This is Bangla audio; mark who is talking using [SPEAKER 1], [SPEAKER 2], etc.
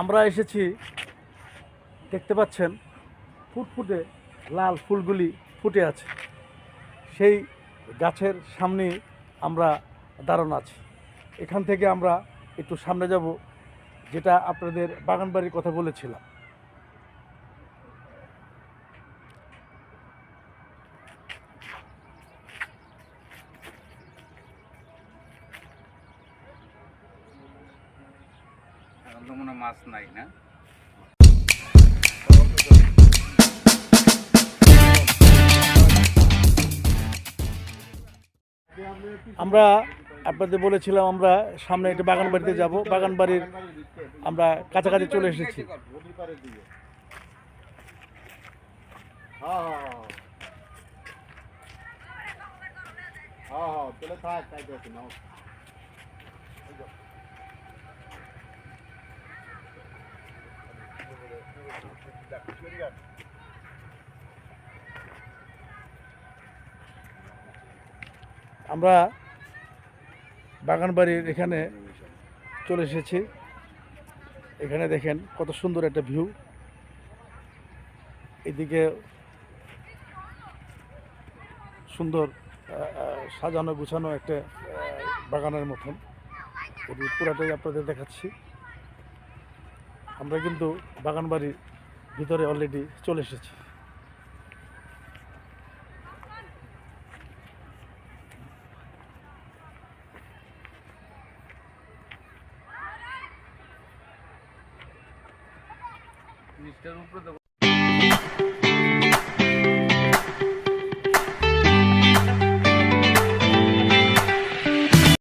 [SPEAKER 1] আমরা এসেছি, দেখতে পাচ্ছেন, ফুটফুটে লাল ফুলগুলি ফুটে আছে। সেই গাছের সামনে আমরা দাঁড়ানো আছি। এখান থেকে আমরা একটু সামনে যাব, যেটা আপনাদের বাগানবাড়ির কথা বলেছিলাম।
[SPEAKER 2] এখন তো মনে মাছ নাই না।
[SPEAKER 1] আমরা আপনাদের বলেছিলাম আমরা সামনে একটা বাগান বাড়িতে যাব। বাগান বাড়ির আমরা কাছাকাছি চলে এসেছি। আমরা বাগান বাড়ির এখানে চলে এসেছি। এখানে দেখেন কত সুন্দর একটা ভিউ। এদিকে সুন্দর সাজানো গুছানো একটা বাগানের মতন। পুরাটাই আপনাদের দেখাচ্ছি। আমরা কিন্তু বাগান বাড়ির ভিতরে অলরেডি চলে এসেছি।
[SPEAKER 2] মিস্টার উপরে